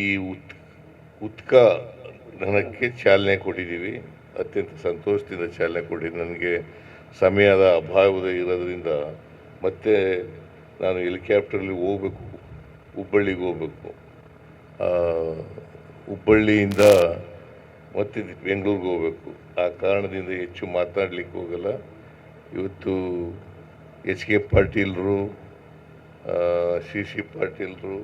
ಈ ಉತ್, ಉತ್ಕ ನನಕ್ಕೆ ಚಾಲನೆ ಕೊಟ್ಟಿದ್ದೀವಿ. ಅತ್ಯಂತ ಸಂತೋಷದಿಂದ ಚಾಲನೆ ಕೊಟ್ಟಿದ್ದು ನನಗೆ ಸಮಯದ ಅಭಾವದ ಇರೋದ್ರಿಂದ ಮತ್ತೆ ನಾನು ಹೆಲಿಕಾಪ್ಟ್ರಲ್ಲಿ ಹೋಗ್ಬೇಕು. ಹುಬ್ಬಳ್ಳಿಗೆ ಹೋಗ್ಬೇಕು. ಹುಬ್ಬಳ್ಳಿಯಿಂದ ಮತ್ತೆ ಬೆಂಗಳೂರಿಗೆ ಹೋಗ್ಬೇಕು. ಆ ಕಾರಣದಿಂದ ಹೆಚ್ಚು ಮಾತನಾಡಲಿಕ್ಕೆ ಹೋಗಲ್ಲ. ಇವತ್ತು ಎಚ್ ಕೆ ಪಾಟೀಲ್ರು ಸಿ ಸಿ ಪಾಟೀಲ್ರು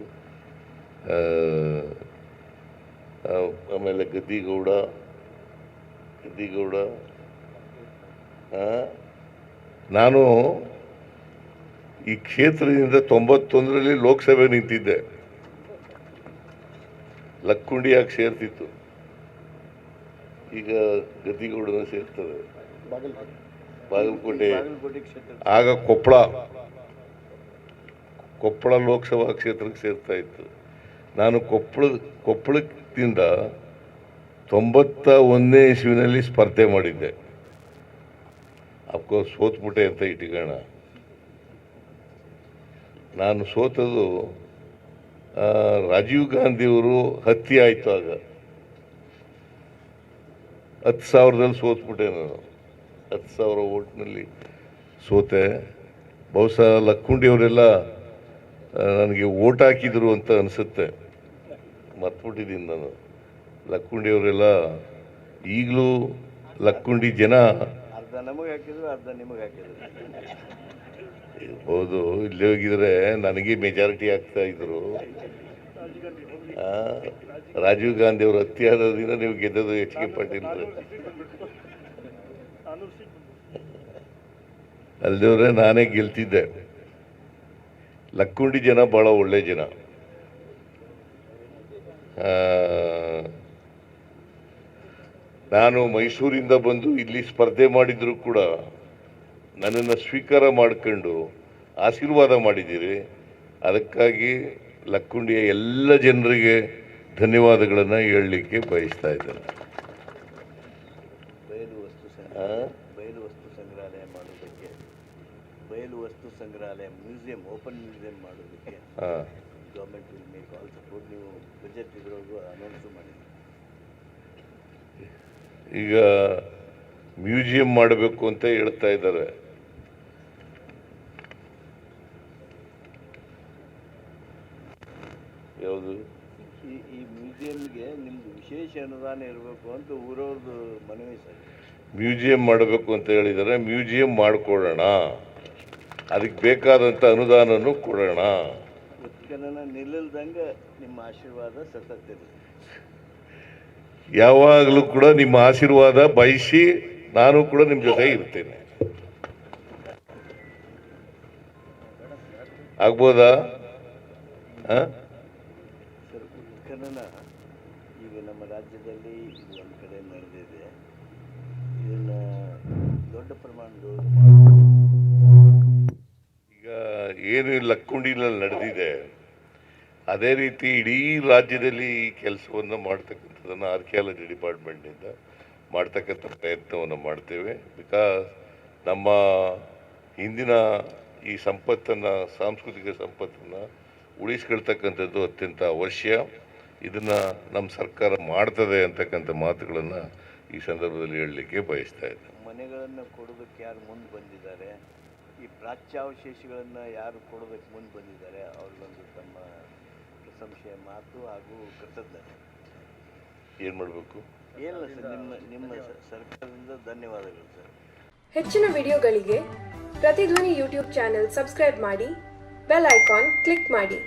ಆಮೇಲೆ ಗದ್ದಿಗೌಡ ಗದ್ದಿಗೌಡ ನಾನು ಈ ಕ್ಷೇತ್ರದಿಂದ ತೊಂಬತ್ತೊಂದರಲ್ಲಿ ಲೋಕಸಭೆ ನಿಂತಿದ್ದೆ. ಲಕ್ಕುಂಡಿಯಾಗಿ ಸೇರ್ತಿತ್ತು ಈಗ ಗದ್ದಿಗೌಡನ ಸೇರ್ತದೆ. ಬಾಗಲಕೋಟೆ. ಆಗ ಕೊಪ್ಪಳ ಕೊಪ್ಪಳ ಲೋಕಸಭಾ ಕ್ಷೇತ್ರಕ್ಕೆ ಸೇರ್ತಾ ಇತ್ತು. ನಾನು ಕೊಪ್ಪಳ, ಕೊಪ್ಪಳದಿಂದ ತೊಂಬತ್ತ ಒಂದನೇ ಇಸುವಿನಲ್ಲಿ ಸ್ಪರ್ಧೆ ಮಾಡಿದ್ದೆ. ಅಪ್ಕೋ ಸೋತ್ಬಿಟ್ಟೆ ಅಂತ ಇಟ್ಕೋಣ ನಾನು ಸೋತದು ರಾಜೀವ್ ಗಾಂಧಿಯವರು ಹತ್ಯೆ ಆಯಿತು ಆಗ. ಹತ್ತು ಸಾವಿರದಲ್ಲಿ ಸೋತ್ಬಿಟ್ಟೆ ನಾನು. ಹತ್ತು ಸಾವಿರ ಓಟ್ನಲ್ಲಿ ಸೋತೆ. ಬಹುಶಃ ಲಕ್ಕುಂಡಿಯವರೆಲ್ಲ ನನಗೆ ಓಟ್ ಹಾಕಿದ್ರು ಅಂತ ಅನಿಸುತ್ತೆ. ಮರ್ತ್ಬಿಟ್ಟಿದ್ದೀನಿ ನಾನು. ಲಕ್ಕುಂಡಿಯವರೆಲ್ಲ ಈಗಲೂ ಲಕ್ಕುಂಡಿ ಜನ. ಅರ್ಧ ನಮಗೆ ಹಾಕಿದ್ರು ಅರ್ಧ ನಿಮಗೆ ಹಾಕಿದ್ರು. ಇರ್ಬೋದು ಇಲ್ಲಿ ಹೋಗಿದ್ರೆ ನನಗೆ ಮೆಜಾರಿಟಿ ಆಗ್ತಾ ಇದ್ರು. ರಾಜೀವ್ ಗಾಂಧಿ ಅವರು ದಿನ ನೀವು ಗೆದ್ದದು ಎಚ್ ಕೆ ಪಾಟೀಲ್ ಅಲ್ದೇವ್ರೆ ನಾನೇ ಗೆಲ್ತಿದ್ದೆ. ಲಕ್ಕುಂಡಿ ಜನ ಭಾಳ ಒಳ್ಳೆ ಜನ. ನಾನು ಮೈಸೂರಿಂದ ಬಂದು ಇಲ್ಲಿ ಸ್ಪರ್ಧೆ ಮಾಡಿದರೂ ಕೂಡ ನನ್ನನ್ನು ಸ್ವೀಕಾರ ಮಾಡಿಕೊಂಡು ಆಶೀರ್ವಾದ ಮಾಡಿದ್ದೀರಿ. ಅದಕ್ಕಾಗಿ ಲಕ್ಕುಂಡಿಯ ಎಲ್ಲ ಜನರಿಗೆ ಧನ್ಯವಾದಗಳನ್ನು ಹೇಳಲಿಕ್ಕೆ ಬಯಸ್ತಾ ಇದ್ದೇನೆ ಬಯಲು ವಸ್ತು ಆ? ಸಂಗ್ರಹಾಲಯ ಬಯಲು ವಸ್ತು ಸಂಗ್ರಹಾಲಯ ಮಾಡೋದಕ್ಕೆ ಬಯಲು ವಸ್ತು ಸಂಗ್ರಹಾಲಯ ಮ್ಯೂಸಿಯಂ ಓಪನ್ ಮ್ಯೂಸಿಯಂ ಮಾಡೋದಕ್ಕೆ ಹಾಂ. Government will make all support ನೀವು ಬಜೆಟ್ ಇದ್ರೊಳಗೂ ಅನೌನ್ಸ್ ಮಾಡಿದ್ರಿ ಈಗ ಮ್ಯೂಸಿಯಂ ಮಾಡಬೇಕು ಅಂತ ಹೇಳ್ತಾ ಇದ್ದಾರೆ. ಯಾವುದು? ಈ ಈ ಮ್ಯೂಸಿಯಂಗೆ ನಿಮ್ದು ವಿಶೇಷ ಅನುದಾನ ಇರಬೇಕು ಅಂತ ಊರವ್ರದ್ದು ಮನವಿ ಸರ್. ಮ್ಯೂಸಿಯಂ ಮಾಡಬೇಕು ಅಂತ ಹೇಳಿದರೆ ಮ್ಯೂಸಿಯಂ ಮಾಡಿಕೊಳ್ಳೋಣ. ಅದಕ್ಕೆ ಬೇಕಾದಂಥ ಅನುದಾನನೂ ಕೊಡೋಣ. ನಿಲ್ಲದಂಗೆ ನಿಮ್ಮ ಆಶೀರ್ವಾದ ಸತತ ಯಾವಾಗಲೂ ಕೂಡ ನಿಮ್ಮ ಆಶೀರ್ವಾದ ಬಯಸಿ ನಾನು ಕೂಡ ನಿಮ್ಮ ಜೊತೆ ಇರ್ತೇನೆ. ಆಗ್ಬೋದಾ? ಉತ್ಖನನ ಈಗ ನಮ್ಮ ರಾಜ್ಯದಲ್ಲಿ ಒಂದು ಕಡೆ ನಡೆದಿದೆ. ಇದನ್ನು ದೊಡ್ಡ ಪ್ರಮಾಣದವರು ಏನು ಲಕ್ಕುಂಡಿನಲ್ಲಿ ನಡೆದಿದೆ, ಅದೇ ರೀತಿ ಇಡೀ ರಾಜ್ಯದಲ್ಲಿ ಈ ಕೆಲಸವನ್ನು ಮಾಡ್ತಕ್ಕಂಥದ್ದನ್ನು ಆರ್ಕಿಯಾಲಜಿ ಡಿಪಾರ್ಟ್ಮೆಂಟ್ನಿಂದ ಮಾಡ್ತಕ್ಕಂಥ ಪ್ರಯತ್ನವನ್ನು ಮಾಡ್ತೇವೆ. ಬಿಕಾಸ್ ನಮ್ಮ ಹಿಂದಿನ ಈ ಸಂಪತ್ತನ್ನು, ಸಾಂಸ್ಕೃತಿಕ ಸಂಪತ್ತನ್ನು ಉಳಿಸ್ಕೊಳ್ತಕ್ಕಂಥದ್ದು ಅತ್ಯಂತ ಅವಶ್ಯ. ಇದನ್ನು ನಮ್ಮ ಸರ್ಕಾರ ಮಾಡ್ತದೆ ಅಂತಕ್ಕಂಥ ಮಾತುಗಳನ್ನು ಈ ಸಂದರ್ಭದಲ್ಲಿ ಹೇಳಲಿಕ್ಕೆ ಬಯಸ್ತಾ ಇದ್ದೇನೆ. ಮನೆಗಳನ್ನು ಕೊಡೋದಕ್ಕೆ ಯಾರು ಮುಂದೆ ಬಂದಿದ್ದಾರೆ? ಈ ಪ್ರಾಚ್ಯಾವಶೇಷಗಳನ್ನು ಯಾರು ಕೊಡೋದಕ್ಕೆ ಮುಂದೆ ಬಂದಿದ್ದಾರೆ ಅವ್ರಿಗೊಂದು ತಮ್ಮ ಪ್ರಶಂಸೆಯ ಮಾತು ಹಾಗೂ ಕೃತಜ್ಞತೆ. ಏನು ಮಾಡಬೇಕು? ಏನಿಲ್ಲ ಸರ್ ನಿಮ್ಮ ನಿಮ್ಮ ಸರ್ಕಾರದಿಂದ ಧನ್ಯವಾದಗಳು ಸರ್. ಹೆಚ್ಚಿನ ವಿಡಿಯೋಗಳಿಗೆ ಪ್ರತಿಧ್ವನಿ ಯೂಟ್ಯೂಬ್ ಚಾನೆಲ್ ಸಬ್ಸ್ಕ್ರೈಬ್ ಮಾಡಿ ಬೆಲ್ ಐಕಾನ್ ಕ್ಲಿಕ್ ಮಾಡಿ.